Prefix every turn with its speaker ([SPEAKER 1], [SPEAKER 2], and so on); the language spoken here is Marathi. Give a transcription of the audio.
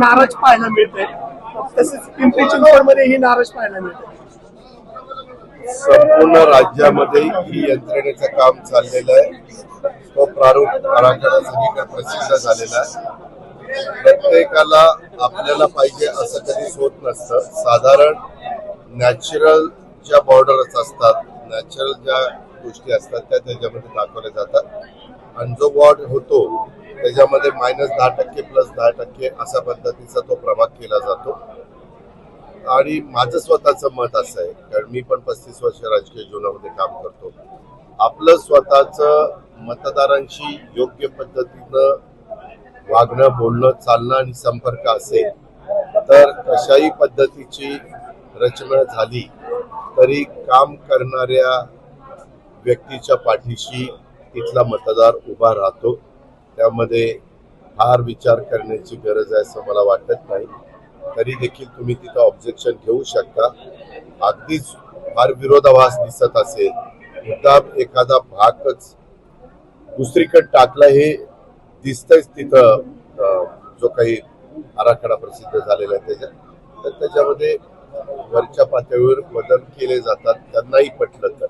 [SPEAKER 1] नाराज पाहायला मिळते. तसेच पिंपरी चिंचवडमध्ये ही नाराज पाहायला मिळते.
[SPEAKER 2] संपूर्ण राज्यामध्ये ही यंत्रणेचं काम चाललेलं आहे. तो प्रारूप आराखडा सगळीकडे प्रसिद्ध झालेला आहे. प्रत्येकाला आपल्याला पाहिजे असं कधीच होत नसतं. साधारण नॅचरल ज्या बॉर्डर्स असतात नॅचरल ज्या गोष्टी असतात त्या त्याच्यामध्ये दाखवल्या जातात. आणि जो वॉर्ड होतो त्याच्यामध्ये मायनस दहा टक्के प्लस दहा टक्के अशा पद्धतीचा तो प्रभाग केला जातो. आणि माझं स्वतःचं मत असं आहे कारण मी पण पस्तीस वर्ष राजकीय जीवनामध्ये काम करतो. आपलं स्वतःचं मतदारांशी योग्य पद्धतीनं वागणं बोलणं चालणं आणि संपर्क असेल तर कशाही पद्धतीची रचना झाली तरी काम करणाऱ्या व्यक्तीच्या पाठीशी तिथला मतदार उभा राहतो. त्यामध्ये फार विचार करण्याची गरज आहे असं मला वाटत नाही. तरी देखील तुम्ही तिथं ऑब्जेक्शन घेऊ शकता. अगदीच फार विरोधाभास दिसत असेल. मुद्दाम एखादा भागच दुसरीकडे टाकला हे दिसतंच तिथं जो काही आराखडा प्रसिद्ध झालेला आहे. त्याच्यात तर त्याच्यामध्ये वरच्या पातळीवर बदल केले जातात. त्यांनाही पटलं तर.